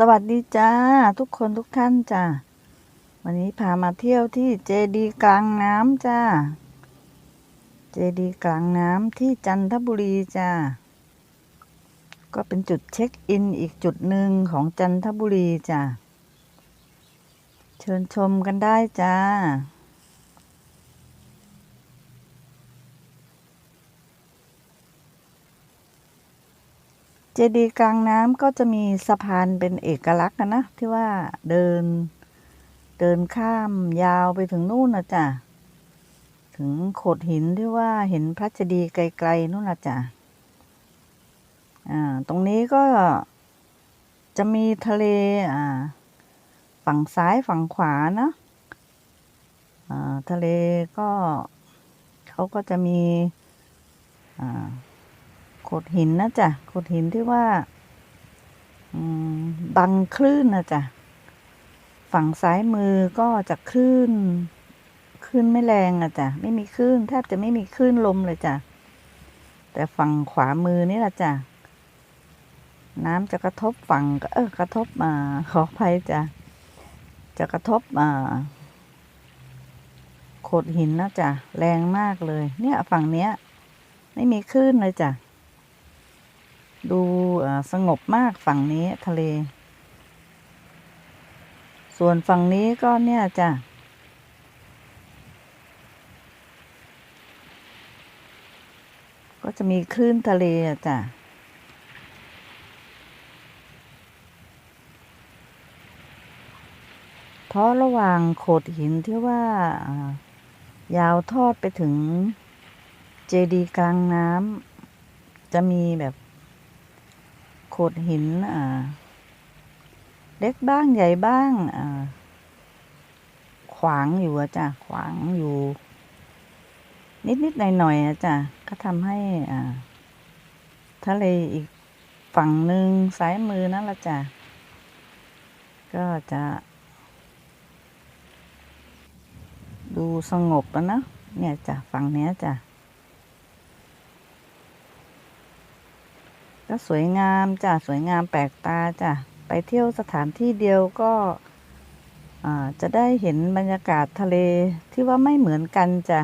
สวัสดีจ้า ทุกคนทุกท่านจ้าวันนี้พามาเที่ยวที่เจดีกลางน้ำจ้า เจดีกลางน้ำที่จันทบุรีจ้า ก็เป็นจุดเช็คอินอีกจุดหนึ่งของจันทบุรีจ้า เชิญชมกันได้จ้า เจดีย์กลางน้ำก็จะมีสะพานเป็นเอกลักษณ์นะนะที่ว่าเดินเดินข้ามยาวไปถึงนู่นนะจ๊ะถึงโขดหินที่ว่าเห็นพระเจดีย์ไกลๆนู่นนะจ๊ะอ่าตรงนี้ก็จะมีทะเลอ่าฝั่งซ้ายฝั่งขวานะอ่าทะเลก็เขาก็จะมีอ่า โขดหินนะจ๊ะโขดหินที่ว่าบังคลื่นนะจ๊ะฝั่งซ้ายมือก็จะคลื่นคลื่นไม่แรงอะจ๊ะไม่มีคลื่นแทบจะไม่มีคลื่นลมเลยจ้ะแต่ฝั่งขวามือนี่แหละจ้ะน้ำจะกระทบฝั่งเออกระทบมาขออภัยจ้ะจะกระทบมาโขดหินนะจ๊ะแรงมากเลย เนี่ยฝั่งเนี้ย ไม่มีคลื่นเลยจ้ะ ดูสงบมากฝั่งนี้ทะเล ส่วนฝั่งนี้ก็เนี่ยจ้ะก็จะมีคลื่นทะเลจ้ะเพราะระหว่างโขดหินที่ว่ายาวทอดไปถึงเจดีย์กลางน้ำจะมีแบบ โขดหินเล็กบ้างใหญ่บ้างขวางอยู่จ้ะขวางอยู่ นิดนิดหน่อยหน่อยจ้ะก็ทำให้ทะเลอีกฝั่งหนึ่งซ้ายมือนั่นละจ้ะก็จะดูสงบอะนะเนี่ยจ้ะฝั่งเนี้ยจ้ะ ก็สวยงามจ้ะสวยงามแปลกตาจ้ะไปเที่ยวสถานที่เดียวก็จะได้เห็นบรรยากาศทะเลที่ว่าไม่เหมือนกันจ้ะ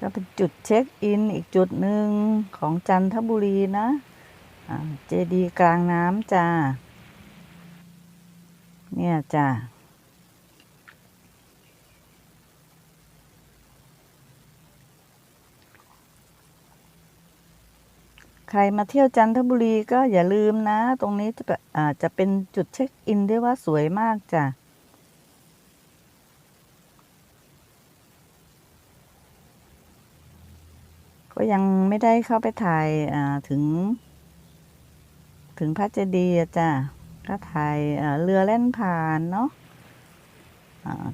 ก็เป็นจุดเช็คอินอีกจุดหนึ่งของจันทบุรีนะเจดีกลางน้ำจ้ะเนี่ยจ้ะ ใครมาเที่ยวจันทบุรีก็อย่าลืมนะ ตรงนี้จะอาจะเป็นจุดเช็คอินได้ว่าสวยมากจ้ะก็ยังไม่ได้เข้าไปถ่ายถึง ถึงพระเจดีย์จ้ะก็ถ่ายเรือแล่นผ่านเนาะ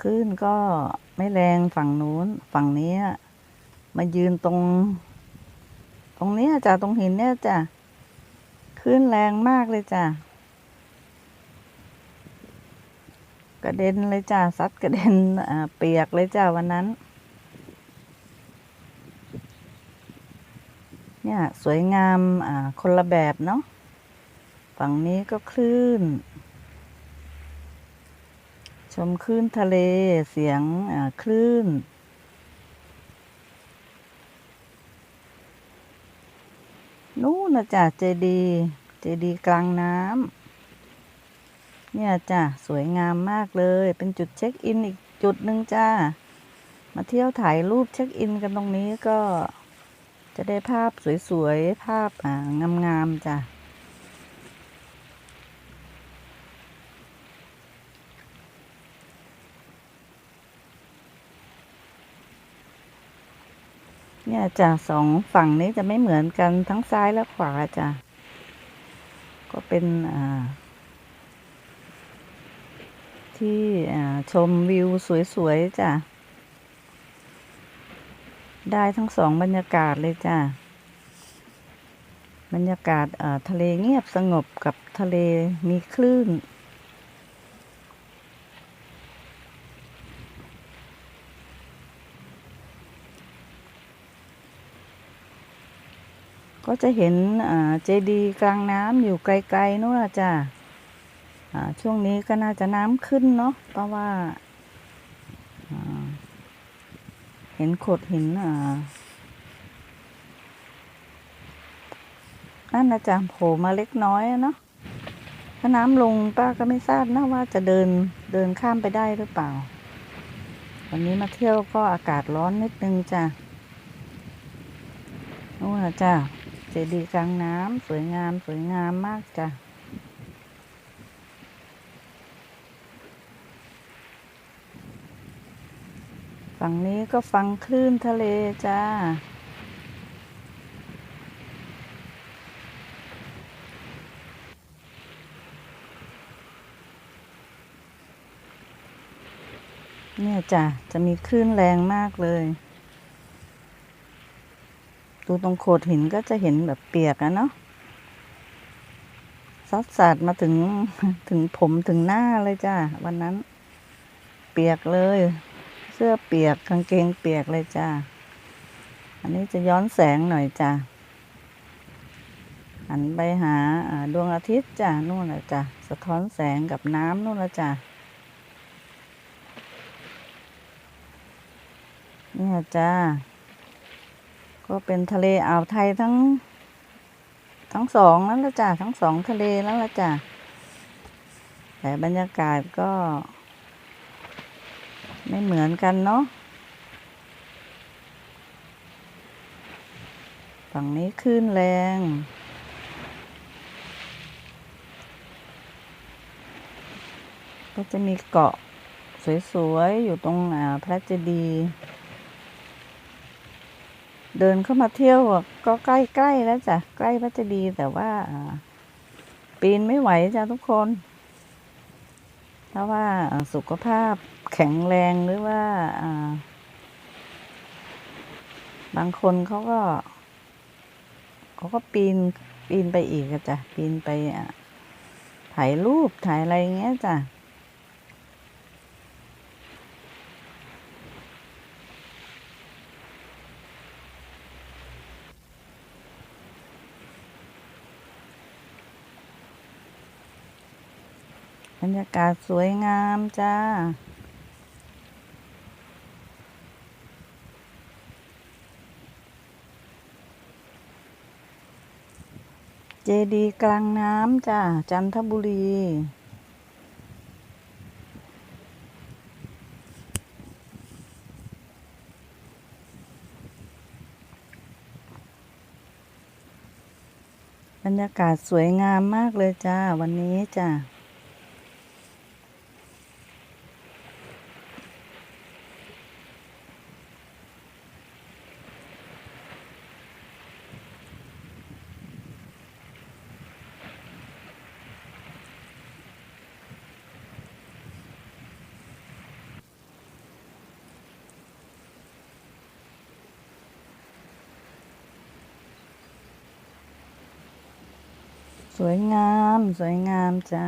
คลื่นก็ไม่แรงฝั่งนู้นฝั่งนี้มายืนตรง ตรงนี้จ้ะตรงหินเนี่ยจ้ะขึ้นแรงมากเลยจ้ะกระเด็นเลยจ้ะซัดกระเด็นเปียกเลยจ้ะวันนั้น เนี่ยสวยงามคนละแบบเนาะฝั่งนี้ก็คลื่น ชมคลื่นทะเลเสียงคลื่น นู่นะจ๊ะเจดีเจดีกลางน้ำเนี่ยจ้ะสวยงามมากเลย เป็นจุดเช็คอินอีกจุดหนึ่งจ้ามาเที่ยวถ่ายรูปเช็คอินกันตรงนี้ก็จะได้ภาพสวยๆ ภาพงามๆจ้ะ เนี่ยจ้ะสองฝั่งนี้จะไม่เหมือนกันทั้งซ้ายและขวาจ้ะก็เป็นอ่าที่อ่าชมวิวสวยๆจ้ะ ได้ทั้งสองบรรยากาศเลยจ้ะ บรรยากาศทะเลเงียบสงบกับทะเลมีคลื่น ก็จะเห็นเจดีกลางน้ำอยู่ไกลๆนู่นจ้ะอ่าช่วงนี้ก็น่าจะน้ำขึ้นเนาะเพราะว่า เห็นโขดหินอ่านั่นนะจ๊ะโผล่มาเล็กน้อยเนาะถ้าน้ำลงป้าก็ไม่ทราบนะว่าจะเดินเดินข้ามไปได้หรือเปล่า วันนี้มาเที่ยวก็อากาศร้อนนิดนึงจ้ะนู่นนะจ้ะ เจดีย์กลางน้ำสวยงามสวยงามมากจ้ะฝั่งนี้ก็ฟังคลื่นทะเลจ้า เนี่ยจ้ะ จะมีคลื่นแรงมากเลย ดูตรงโขดหินก็จะเห็นแบบเปียกอะเนาะซัดสาดมาถึงถึงผมถึงหน้าเลยจ้าวันนั้น เปียกเลย เสื้อเปียกกางเกงเปียกเลยจ้าอันนี้จะย้อนแสงหน่อยจ้าหันไปหาอ่าดวงอาทิตย์จ้านู่นแหละจ้าสะท้อนแสงกับน้ำนู่นละจ้าเนี่ยจ้า ก็เป็นทะเลอ่าวไทยทั้ง ทั้งสองนั่นละจ้าทั้งสองทะเลแล้วละจ้าแต่บรรยากาศก็ ไม่เหมือนกันเนาะฝั่งนี้คลื่นแรง ก็จะมีเกาะสวยๆ อยู่ตรงอ่าพระเจดีย์ เดินเข้ามาเที่ยวก็ใกล้ๆแล้วจ้ะใกล้พระเจดีย์แต่ว่าปีนไม่ไหวจ้ะทุกคน เพราะว่าสุขภาพแข็งแรงหรือว่าบางคนเขาก็เขาก็ปีนปีนไปอีกจ้ะปีนไปถ่ายรูปถ่ายอะไรเงี้ยจ้ะ รรยากาศสวยงามจ้า เจดีย์กลางน้ำจ้า จันทบุรีบรรยากาศสวยงามมากเลยจ้า วันนี้จ้า วยงาม สวยงามจ้า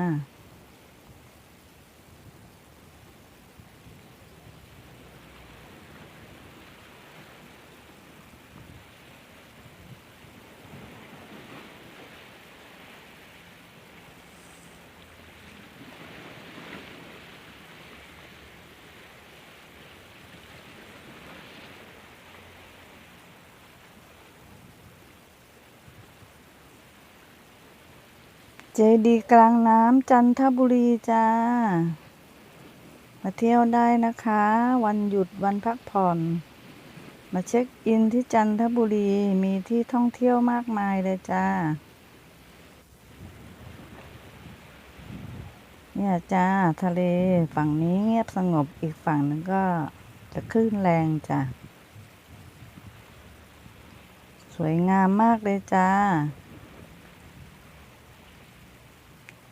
เจดีกลางน้ำจันทบุรีจ้า มาเที่ยวได้นะคะ วันหยุดวันพักผ่อน มาเช็คอินที่จันทบุรีมีที่ท่องเที่ยวมากมายเลยจ้า เนี่ยจ้าทะเลฝั่งนี้เงียบสงบอีกฝั่งหนึ่งก็จะคลื่นแรงจ้า สวยงามมากเลยจ้า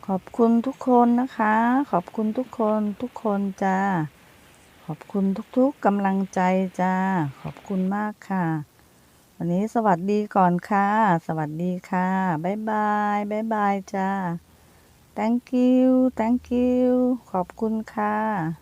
ข อบคุณทุกคนนะคะ ขอบคุณทุกคนทุกคนจ้า ขอบคุณทุกๆกำลังใจจ้า ขอบคุณมากค่ะ วันนี้สวัสดีก่อนค่ะ สวัสดีค่ะ บ๊ายบายบ๊ายบายจ้า thank you thank you ขอบคุณค่ะ